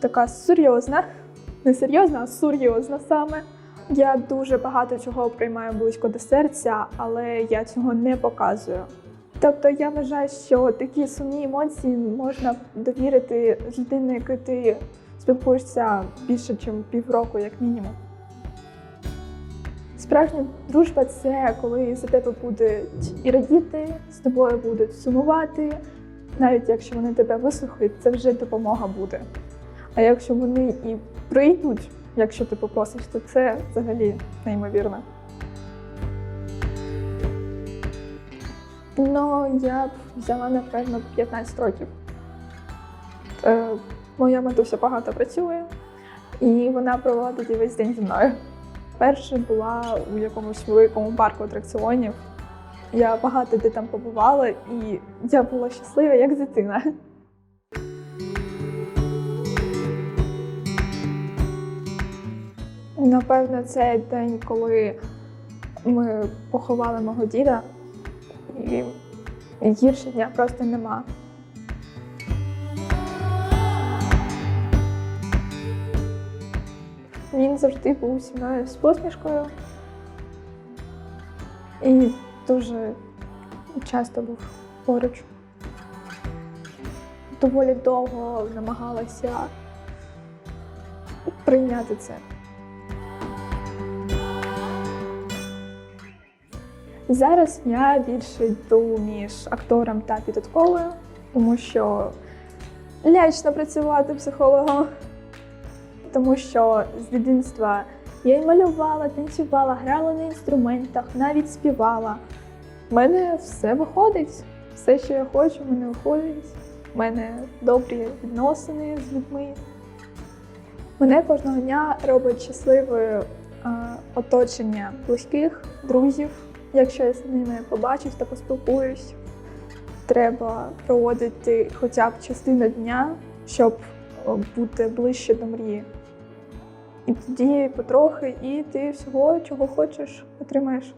така серйозна. Не серйозна, а серйозна саме. Я дуже багато чого приймаю близько до серця, але я цього не показую. Тобто я вважаю, що такі сумні емоції можна довірити людині, якою ти спілкуєшся більше, ніж півроку, як мінімум. Справжня дружба це коли за тебе будуть і радіти, з тобою будуть сумувати. Навіть якщо вони тебе вислухають, це вже допомога буде. А якщо вони і прийдуть, якщо ти попросиш, то це взагалі неймовірно. Ну, я б взяла, напевно, 15 років. Е, моя матуся багато працює, і вона провела тоді весь день зі мною. Перша була у якомусь великому парку атракціонів. Я багато де там побувала, і я була щаслива як дитина. Напевно, це день, коли ми поховали мого діда, і гірше дня просто нема. Він завжди був зі мною з посмішкою і дуже часто був поруч. Доволі довго намагалася прийняти це. Зараз я більше йду між актором та підлітковою, тому що лячно працювати психологом, тому що з дитинства я і малювала, танцювала, грала на інструментах, навіть співала. У мене все виходить, все, що я хочу, в мене виходить. У мене добрі відносини з людьми. Мене кожного дня робить щасливою е, оточення близьких, друзів. Якщо я з ними побачусь та поспілкуюсь, треба проводити хоча б частину дня, щоб бути ближче до мрії. І тоді потрохи, і ти всього, чого хочеш, отримаєш.